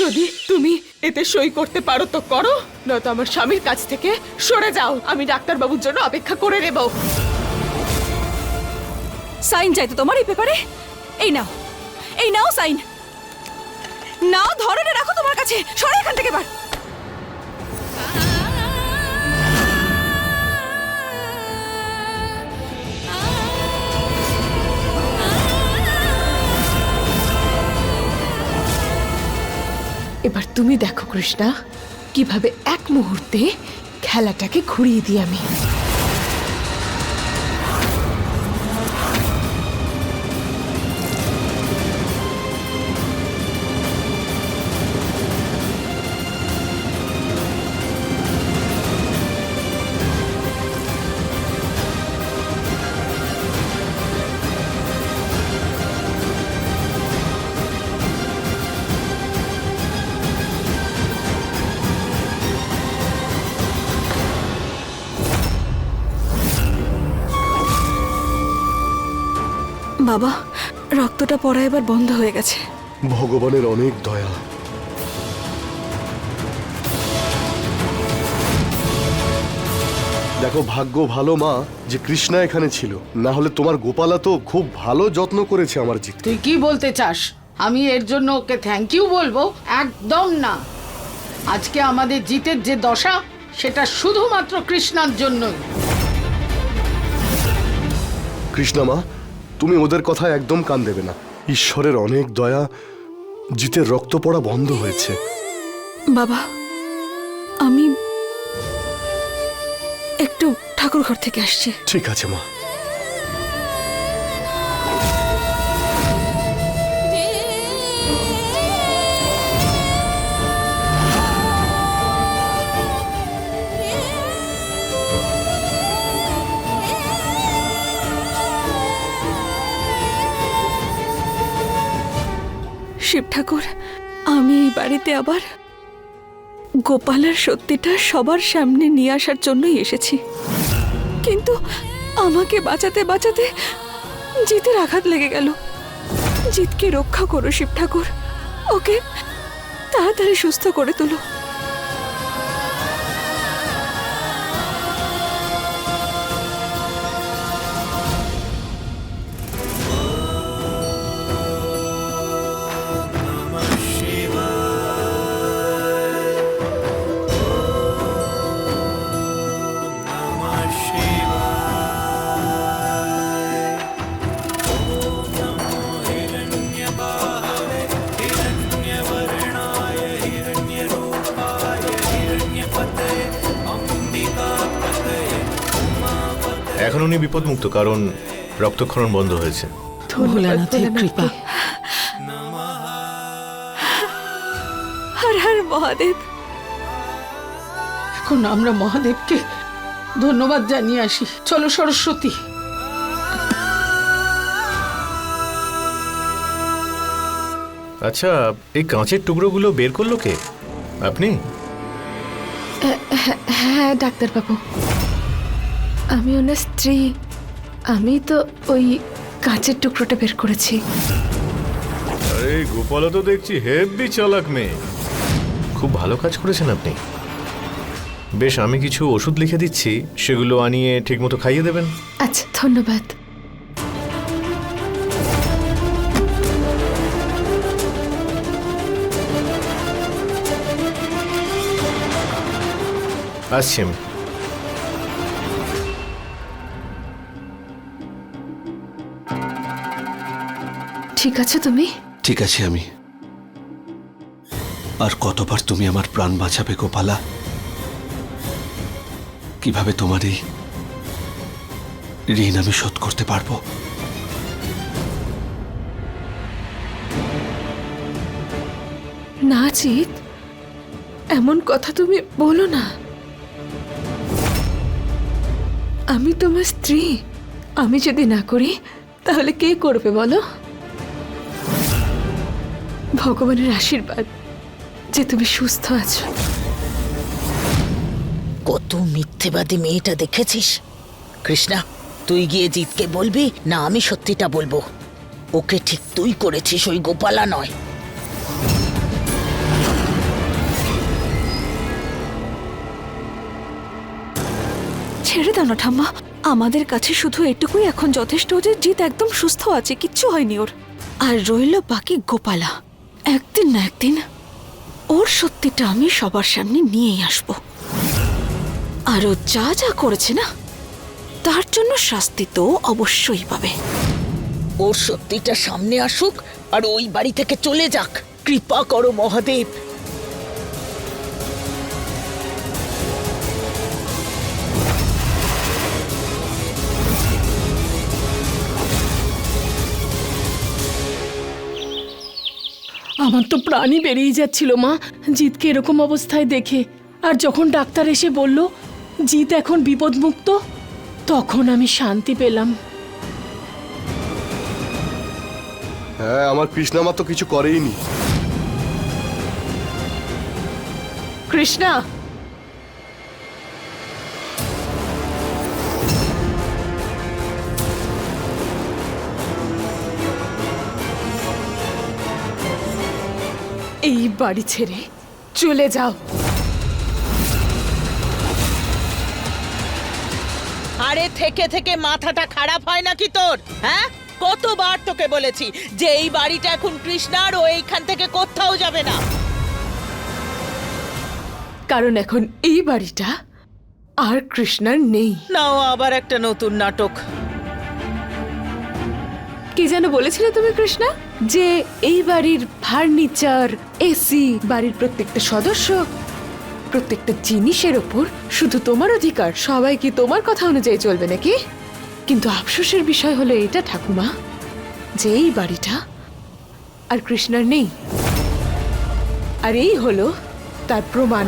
যদি তুমি এতে সই করতে পারো তো করো, নয়তো আমার স্বামীর কাছ থেকে সরে যাও। আমি ডাক্তারবাবুর জন্য অপেক্ষা করে নেব। সাইন চাই তো তোমার এই পেপারে? এই নাও। এই নাও সাইন। নাও ধরে রাখো তোমার কাছে। সরে এখান থেকে বার এবার তুমি দেখো কৃষ্ণা কীভাবে এক মুহূর্তে খেলাটাকে ঘুরিয়ে দিই আমি। বাবা রক্তটা পড়া এবার বন্ধ হয়ে গেছে। ভগবানের অনেক দয়া। দেখো ভাগ্য ভালো মা যে কৃষ্ণা এখানে ছিল। না হলে তোমার গোপালা তো খুব ভালো যত্ন করেছে আমার জিত। তুই কি বলতে চাস? আমি এর জন্য ওকে থ্যাংক ইউ বলব? একদম না। আজকে আমাদের জিতের যে দশা সেটা শুধুমাত্র কৃষ্ণার জন্যই। কৃষ্ণা মা তুমি ওদের কথা একদম কান দেবে না। ঈশ্বরের অনেক দয়া জিতের রক্ত পড়া বন্ধ হয়েছে। বাবা আমি একটু ঠাকুর ঘর থেকে আসছি। ঠিক আছে মা। বাড়িতে আবার? গোপালের সত্যিটা সবার সামনে নিয়ে আসার জন্যই এসেছি। কিন্তু আমাকে বাঁচাতে বাঁচাতে জিতের আঘাত লেগে গেল। জিতকে রক্ষা করো শিব ঠাকুর ওকে তাড়াতাড়ি সুস্থ করে তোলো। উনি বিপদমুক্ত কারণ রক্তক্ষরণ বন্ধ হয়েছে। ভোলানাথের কৃপা। হর হর মহাদেব। এখন আমরা মহাদেবকে ধন্যবাদ জানিয়ে আসি। চলো সরস্বতী। আচ্ছা এই কাঁচের টুকরোগুলো বের করল কে? আপনি? হ্যাঁ ডাক্তারবাবু। আমি ওনার স্ত্রী। আমি তো ওই কাঁচের টুকরোটা বের করেছি। আরে গোপালা তো দেখছি হেভি চালাক মেয়ে। খুব ভালো কাজ করেছেন আপনি। বেশ আমি কিছু ওষুধ লিখে দিচ্ছি সেগুলো আনিয়ে ঠিকমতো খাইয়ে দেবেন। আচ্ছা ধন্যবাদ। আসছি আমি। ঠিক আছে তুমি? ঠিক আছে আমি। আর কতবার তুমি আমার প্রাণ বাঁচাবে গোপালা? কীভাবে তোমার এই ঋণ আমি শোধ করতে পারব? না জিৎ। এমন কথা তুমি বলো না। আমি তোমার স্ত্রী। আমি যদি না করি তাহলে কে করবে বলো? ভগবানের আশীর্বাদ যে তুমি সুস্থ আছো। কত মিথ্যেবাদী মেয়েটা দেখেছিস? কৃষ্ণা তুই গিয়ে জিতকে বলবি না আমি সত্যিটা বলব। ওকে ঠিক তুই করেছিস ওই গোপালা নয়। ছেড়ে দাও না ঠাম্মা। আমাদের কাছে শুধু এটুকুই এখন যথেষ্ট যে জিত একদম সুস্থ আছে কিচ্ছু হয়নি ওর। আর রইল বাকি গোপালা। একদিন না একদিন ওর সত্যিটা আমি সবার সামনে নিয়েই আসব। আর ও যা যা করেছে না, তার জন্য শাস্তি তো অবশ্যই পাবে। ওর সত্যিটা সামনে আসুক আর ওই বাড়ি থেকে চলে যাক। কৃপা করো মহাদেব। আমার তো প্রাণই বেরিয়ে যাচ্ছিল মা। জিতকে এরকম অবস্থায় দেখে। আর যখন ডাক্তার এসে বলল জিত এখন বিপদমুক্ত? তখন আমি শান্তি পেলাম। হ্যাঁ আমার কৃষ্ণা মা তো কিছু করেইনি। কৃষ্ণা! এই বাড়ি ছেড়ে চলে যাও। আরে থেকে থেকে মাথাটা খারাপ হয় নাকি তোর হ্যাঁ? কতবার তোকে বলেছি যে এই বাড়িটা এখন কৃষ্ণার ও এইখান থেকে কোথাও যাবে না। কারণ এখন এই বাড়িটা আর কৃষ্ণার নেই। নাও আবার একটা নতুন নাটক। কি যেন বলেছিলে তুমি, কৃষ্ণা? যে এই বাড়ির ফার্নিচার, এসি, বাড়ির প্রত্যেকটা সদস্য, প্রত্যেকটা জিনিসের ওপর শুধু তোমার অধিকার। সবাই কি তোমার কথা অনুযায়ী চলবে নাকি? কিন্তু আফসোসের বিষয় হলো এটা, ঠাকুমা, যে এই বাড়িটা আর কৃষ্ণার নেই। আর এই হলো তার প্রমাণ।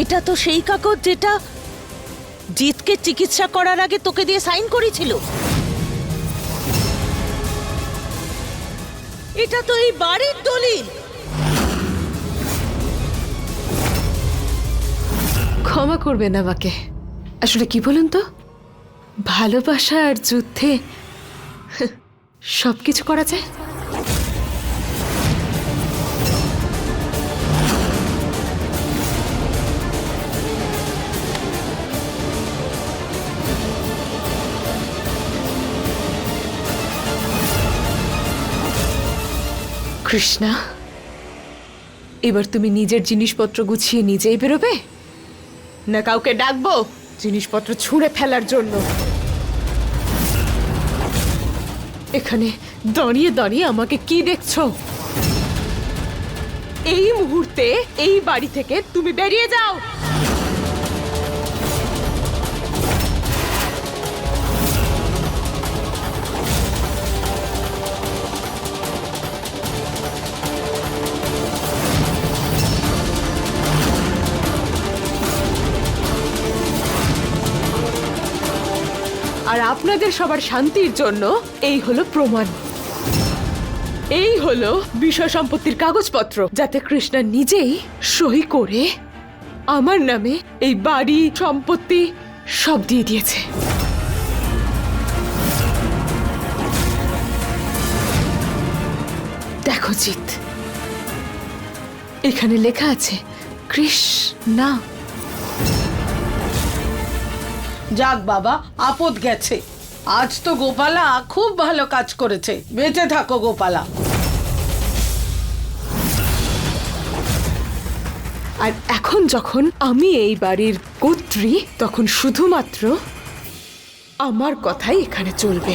এটা তো সেই কাগজ যেটা জিতকে চিকিৎসা করার আগে তোকে দিয়ে সাইন করেছিল। এটা তো এই বাড়ির দলিল। ক্ষমা করবেন আমাকে। আসলে কি বলুন তো? ভালোবাসা আর যুদ্ধে সব কিছু করা যায়? কৃষ্ণা, এবার তুমি নিজের জিনিসপত্র গুছিয়ে নিজেই বেরোবে? না কাউকে ডাকবো জিনিসপত্র ছুঁড়ে ফেলার জন্য? এখানে দাঁড়িয়ে দাঁড়িয়ে আমাকে কি দেখছ? এই মুহূর্তে এই বাড়ি থেকে তুমি বেরিয়ে যাও। আপনাদের সবার শান্তির জন্য এই হলো প্রমাণ। এই হলো বিষয় সম্পত্তির কাগজপত্র যাতে কৃষ্ণা নিজেই সই করে আমার নামে এই বাড়ি, সম্পত্তি সব দিয়ে দিয়েছে। দেখো জিৎ, এখানে লেখা আছে কৃষ্ণা। যাক বাবা, আপদ গেছে। আজ তো গোপালা খুব ভালো কাজ করেছে। বেঁচে থাকো গোপালা। আর এখন যখন আমি এই বাড়ির কর্ত্রী, তখন শুধুমাত্র আমার কথাই এখানে চলবে।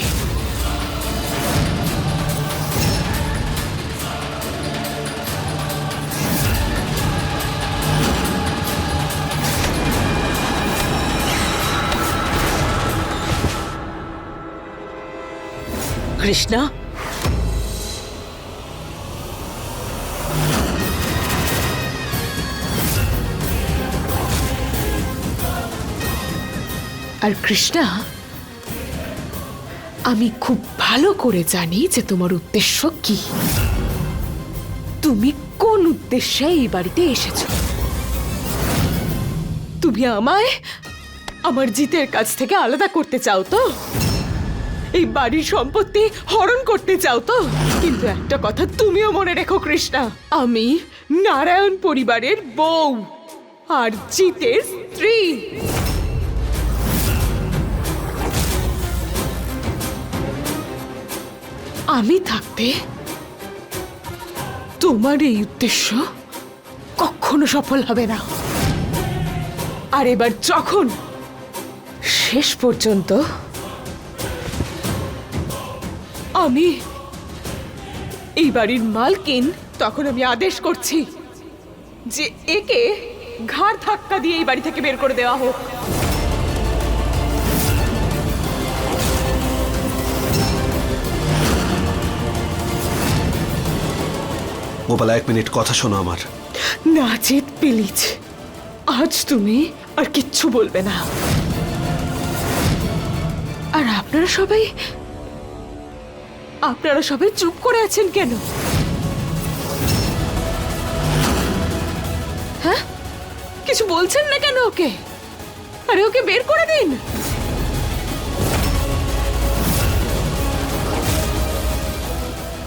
কৃষ্ণা? আর কৃষ্ণা, আমি খুব ভালো করে জানি যে তোমার উদ্দেশ্য কি। তুমি কোন উদ্দেশ্যে এই বাড়িতে এসেছ? তুমি আমায় আমার জিতের কাছ থেকে আলাদা করতে চাও তো? এই বাড়ির সম্পত্তি হরণ করতে চাও তো? কিন্তু একটা কথা তুমিও মনে রেখো, কৃষ্ণা। আমি নারায়ণ পরিবারের বউ আর জিতের স্ত্রী। আমি থাকতে তোমার এই উদ্দেশ্য কখনো সফল হবে না। আর এবার যখন শেষ পর্যন্ত আমি। এই বাড়ির মালকিন তখন আমি আদেশ করছি যে একে ঘাড় ধাক্কা দিয়ে এই বাড়ি থেকে বের করে দেওয়া হোক। গোপালা এক মিনিট কথা শোনো আমার। না জিত প্লিজ। আজ তুমি আর কিচ্ছু বলবে না। আর আপনারা সবাই আপনারা সবাই চুপ করে আছেন কেন? হ্যাঁ? কিছু বলছেন না কেন ওকে? আরে ওকে বের করে দিন!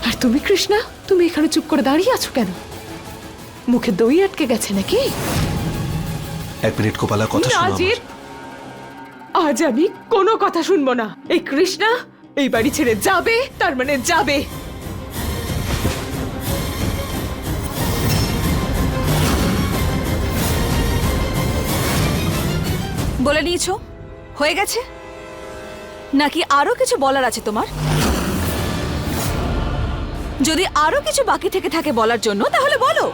আর তুমি কৃষ্ণা তুমি এখানে চুপ করে দাঁড়িয়ে আছো কেন? মুখে দই আটকে গেছে নাকি? এক মিনিট গোপালা কথা শোনো আজ আমি কোনো কথা শুনব না। এই কৃষ্ণা এই বাড়ি ছেড়ে যাবে, তার মানে যাবে। বলে নিয়েছো? হয়ে গেছে? নাকি আরও কিছু বলার আছে তোমার? যদি আরও কিছু বাকি থেকে থাকে বলার জন্য, তাহলে বলো।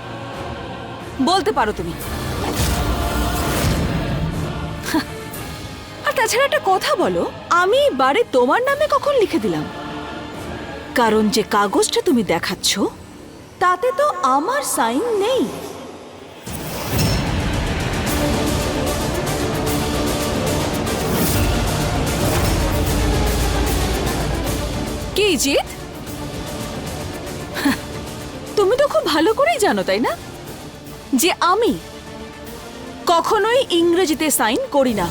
বলতে পারো তুমি। তাছাড়া একটা কথা বলো, আমি বারে তোমার নামে কখন লিখে দিলাম? কারণ যে কাগজটা তুমি দেখাচ্ছ, তাতে তো আমার সাইন নেই। কি জিত তুমি তো খুব ভালো করেই জানো, তাই না? যে আমি কখনোই ইংরেজিতে সাইন করি না।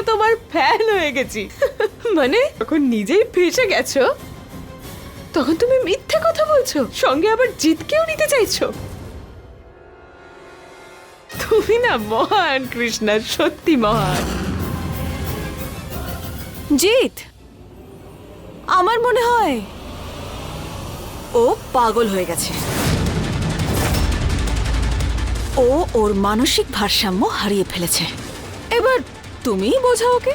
তো তোমার ফ্যান হয়ে গেছি। মানে যখন নিজেই ফেসে গেছো তখন তুমি মিথ্যে কথা বলছো সঙ্গে আবার জিতকেও নিতে চাইছো। তুমি না মহান কৃষ্ণা সত্যি মহান। জিত আমার মনে হয় ও পাগল হয়ে গেছে। ও ওর মানসিক ভারসাম্য হারিয়ে ফেলেছে। এবার তুমিই বোঝাও ওকে।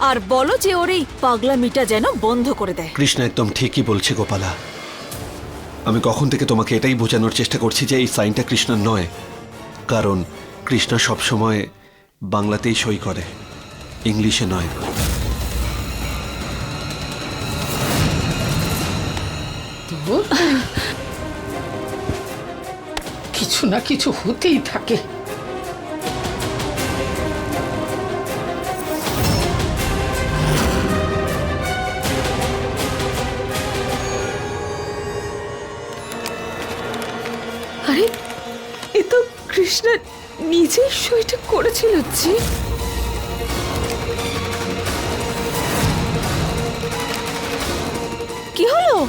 আর বলো যে ওর এই পাগলামিটা যেন বন্ধ করে দেয়। কৃষ্ণ একদম ঠিকই বলছে গোপালা। আমি কখন থেকে তোমাকে এটাই বোঝানোর চেষ্টা করছি যে এই সাইনটা কৃষ্ণার নয়। কারণ কৃষ্ণা সবসময় বাংলাতেই সই করে ইংলিশে নয়। কিছু না কিছু হতেই থাকে। নিজেই এটা করেছিল, জি। কি হলো?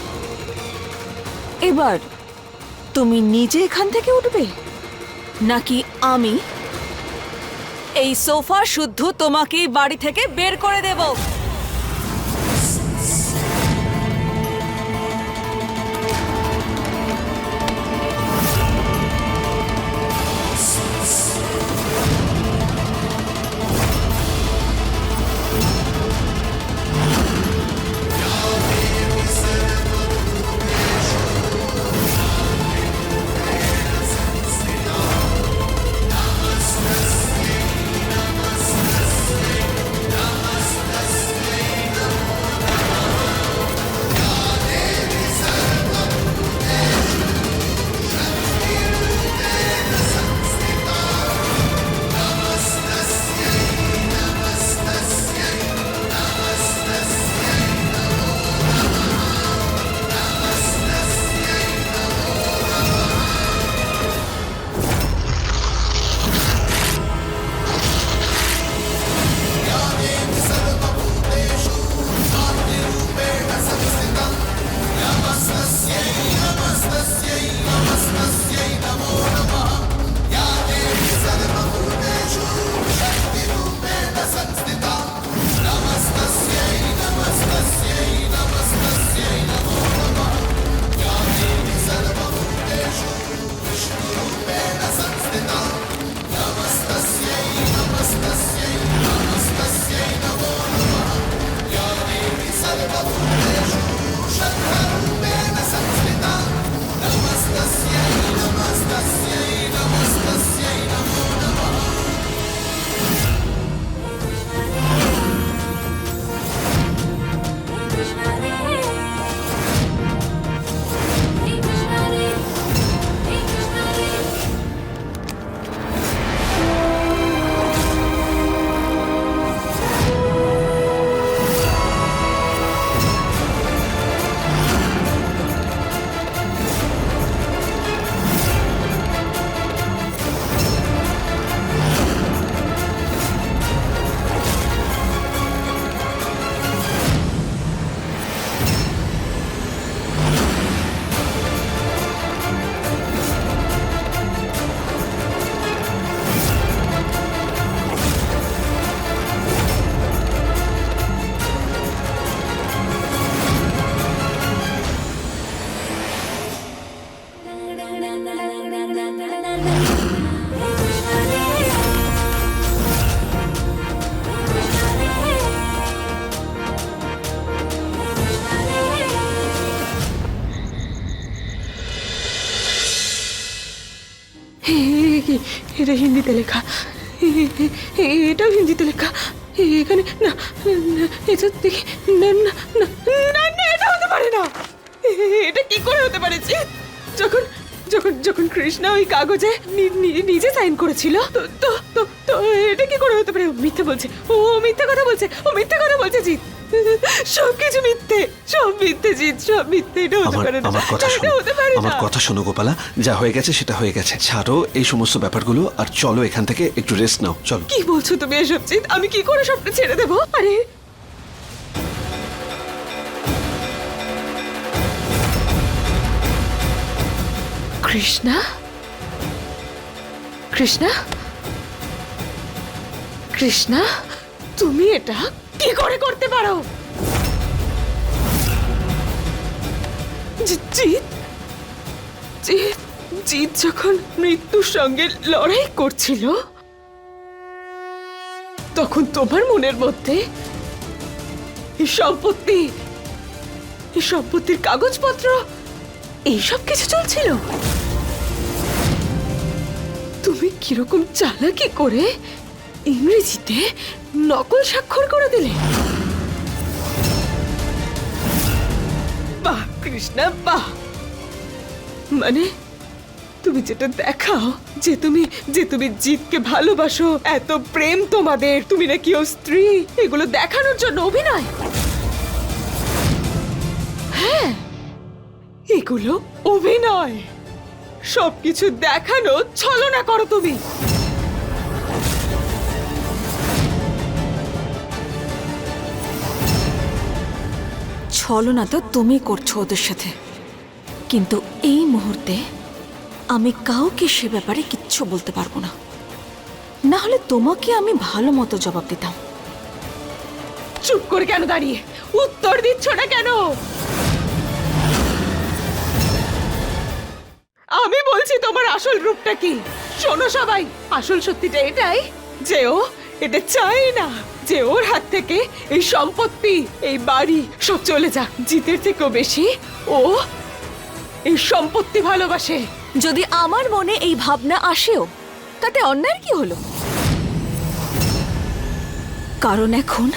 এবার তুমি নিজে এখান থেকে উঠবে? নাকি আমি? এই সোফা শুদ্ধ তোমাকে বাড়ি থেকে বের করে দেব। এটা হিন্দিতে লেখা। এটাও হিন্দিতে লেখা। এখানে না এটা দেখি, না না না না এটা হতে পারে না। এটা কি করে হতে পারে? যখন যখন যখন কৃষ্ণা ওই কাগজে নিজে সাইন করেছিল, তো তো তো এটা কি করে হতে পারে? মিথ্যে বলছে। ও মিথ্যে কথা বলছে। ও মিথ্যে কথা বলছে, জিৎ। সব কিছু মিথ্যে সব মিথ্যে জিৎ সব মিথ্যে এটা হতে পারে না। আমার কথা শোনো আমার কথা শোনো গোপালা যা হয়ে গেছে সেটা হয়ে গেছে। ছাড়ো এই সমস্ত ব্যাপারগুলো আর চলো এখান থেকে একটু রেস্ট নাও চলো। কি বলছো তুমি এসব জিৎ? আমি কি করে সবটা ছেড়ে দেবো? আরে! কৃষ্ণা? কৃষ্ণা? কৃষ্ণা তুমি এটা কি করে করতে পারো? জি- জিৎ? জিৎ জিৎ যখন মৃত্যুর সঙ্গে লড়াই করছিল, তখন তোমার মনের মধ্যে সম্পত্তি সম্পত্তির কাগজপত্র এইসব কিছু চলছিল? তুমি কীরকম চালাকি করে ইংরেজিতে নকল স্বাক্ষর করে দিলে। বাহ, কৃষ্ণা, বাহ। মানে তুমি যেটা দেখাও, যে তুমি যে তুমি জিতকে ভালোবাসো, এত প্রেম তোমাদের, তুমি নাকি ও স্ত্রী, এগুলো দেখানোর জন্য অভিনয়। হ্যাঁ এগুলো অভিনয়। সবকিছু দেখানো, ছলনা করো তুমি। ছলনা তো তুমি করছ ওদের সাথে। কিন্তু এই মুহূর্তে আমি কাউকে সে ব্যাপারে কিচ্ছু বলতে পারব না। না হলে তোমাকে আমি ভালো মতো জবাব দিতাম। চুপ করে কেন দাঁড়িয়ে? উত্তর দিচ্ছ না কেন? আমি বলছি তোমার আসল রূপটা কি? শোনো সবাই, আসল সত্যিটা এটাই যে ও এটা চাই না যে ওর হাত থেকে এই সম্পত্তি, এই বাড়ি সব চলে যাক। জিতের থেকেও বেশি ও এই সম্পত্তি ভালোবাসে। যদি আমার মনে এই ভাবনা আসেও, তাতে অন্যায় কি হলো? কারণ এখন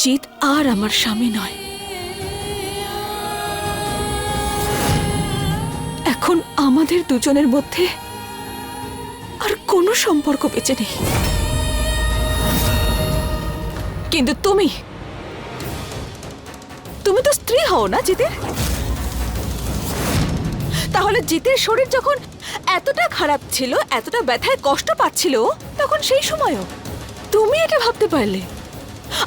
জিত আর আমার স্বামী নয়। এখন আমাদের দুজনের মধ্যে কোনো সম্পর্ক বেঁচে নেই। কিন্তু তুমি তুমি তো স্ত্রী হও না জিতের। তাহলে জিতের শরীর যখন এতটা খারাপ ছিল, এতটা ব্যথায় কষ্ট পাচ্ছিল, তখন সেই সময়ও তুমি এটা ভাবতে পারলে।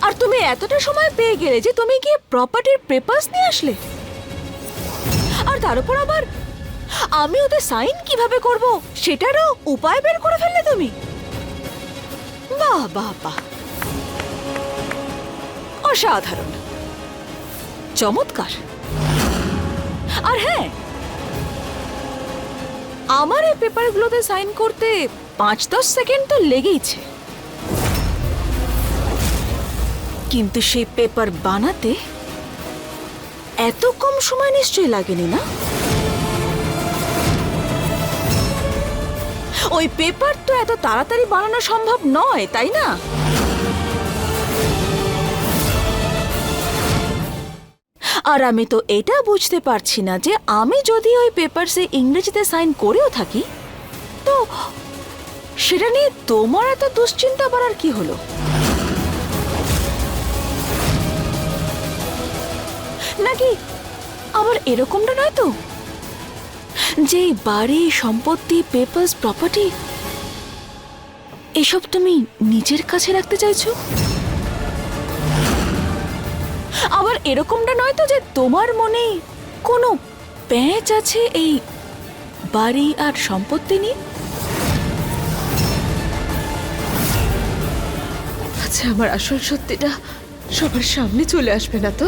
আর তুমি এতটা সময় পেয়ে গেলে যে তুমি গিয়ে প্রপার্টির পেপারস নিয়ে আসলে। আর তার উপর আবার আমি ওদের সাইন কীভাবে করব? সেটারও উপায় বের করে ফেললে তুমি। বাহ বাহ বাহ। অসাধারণ। চমৎকার। আর হ্যাঁ আমার এই পেপারগুলোতে সাইন করতে পাঁচ দশ সেকেন্ড তো লেগেইছে। কিন্তু সেই পেপার বানাতে এত কম সময় নিশ্চয়ই লাগেনি, না? ওই পেপার তো এত তাড়াতাড়ি বানানো সম্ভব নয়, তাই না? আর আমি তো এটা বুঝতে পারছি না যে আমি যদি ওই পেপারসে ইংরেজিতে সাইন করেও থাকি, তো সেটা নিয়ে তোমার এত দুশ্চিন্তা বাড়ার কি হলো? নাকি আবার এরকমটা নয় তো? যে বাড়ি, সম্পত্তি পেপারস প্রপার্টি এসব তুমি নিজের কাছে রাখতে চাইছো? আবার এরকমটা নয় তো যে তোমার মনে কোনো প্যাঁচ আছে এই বাড়ি আর সম্পত্তি নিয়ে? আচ্ছা আমার আসল সত্যিটা সবার সামনে চলে আসবে না তো?